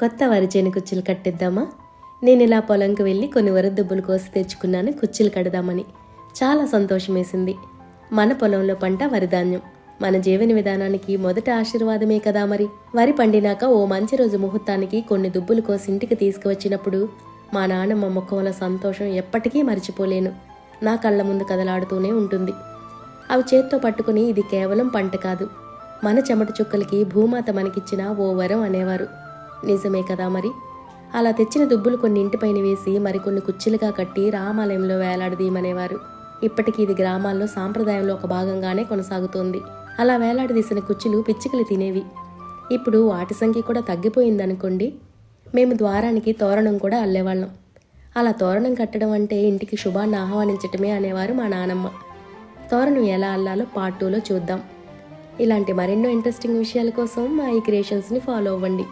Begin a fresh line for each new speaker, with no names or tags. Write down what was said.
కొత్త వరి చేను కుచ్చులు కట్టిద్దామా? నేను ఇలా పొలంకి వెళ్ళి కొన్ని వరదుబ్బులు కోసి తెచ్చుకున్నాను కుచ్చులు కడదామని. చాలా సంతోషం వేసింది. మన పొలంలో పంట వరిధాన్యం మన జీవన విధానానికి మొదటి ఆశీర్వాదమే కదా మరి. వరి పండినాక ఓ మంచి రోజు ముహూర్తానికి కొన్ని దుబ్బులు కోసి ఇంటికి తీసుకువచ్చినప్పుడు మా నాన్నమ్మ ముఖంలో సంతోషం ఎప్పటికీ మర్చిపోలేను. నా కళ్ళ ముందు కదలాడుతూనే ఉంటుంది. అవి చేత్తో పట్టుకుని ఇది కేవలం పంట కాదు. మన చెమట చుక్కలకి భూమాత మనకిచ్చిన ఓ వరం అనేవారు. నిజమే కదా మరి? అలా తెచ్చిన దుబ్బులు కొన్ని ఇంటిపైన వేసి మరికొన్ని కుర్చీలుగా కట్టి రామాలయంలో వేలాడదీయమనేవారు. ఇప్పటికీ ఇది గ్రామాల్లో సాంప్రదాయంలో ఒక భాగంగానే కొనసాగుతోంది. అలా వేలాడదీసిన కుర్చీలు పిచ్చికలు తినేవి. ఇప్పుడు వాటి సంఖ్య కూడా తగ్గిపోయిందనుకోండి. మేము ద్వారానికి తోరణం కూడా అల్లేవాళ్ళం. అలా తోరణం కట్టడం అంటే ఇంటికి శుభాన్ని ఆహ్వానించటమే అనేవారు మా నానమ్మ. తోరణం ఎలా అల్లాలో పార్ట్ టూలో చూద్దాం. ఇలాంటి మరెన్నో ఇంట్రెస్టింగ్ విషయాల కోసం మా ఈ క్రియేషన్స్ని ఫాలో అవ్వండి.